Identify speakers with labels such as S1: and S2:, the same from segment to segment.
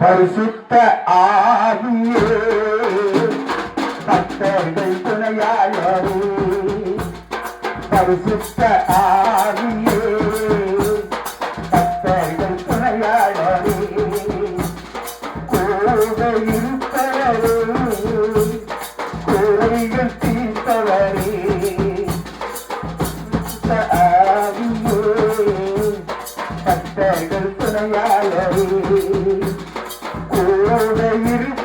S1: பரிசுத்த ஆவியே பக்தர்கள் துணையாளரே. பரிசுத்த ஆவியே பக்தர்கள் துணையாளரே. கூட இருப்பவரே கோரிகள் தீர்ப்பவரே ஆவியே பக்தர்கள் துணையாளரே. கூட இருப்பவரே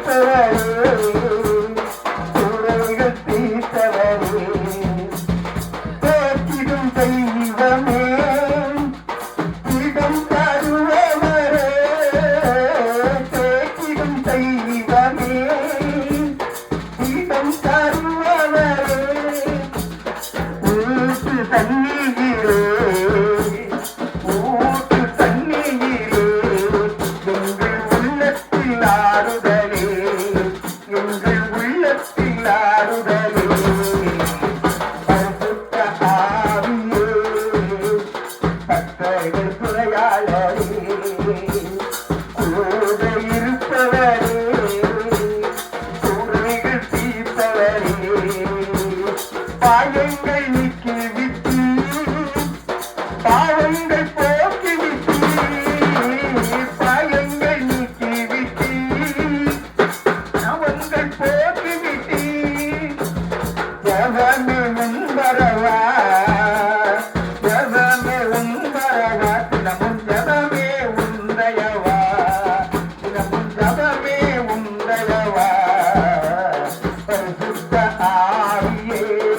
S1: பக்தர்கள் துறையாளரே கூட இருப்பவரே தீர்த்தவரே பாயங்கள் நிற்கிறேன்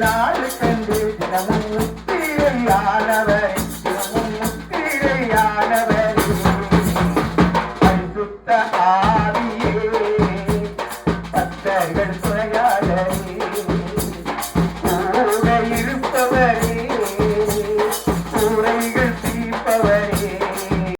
S1: நாள் கண்டு தினமும் முத்திரையானவர் தினமும் முத்திரையானவர் பரிசுத்த ஆவியே பக்தர்கள் துணையாளரே கூட இருப்பவரே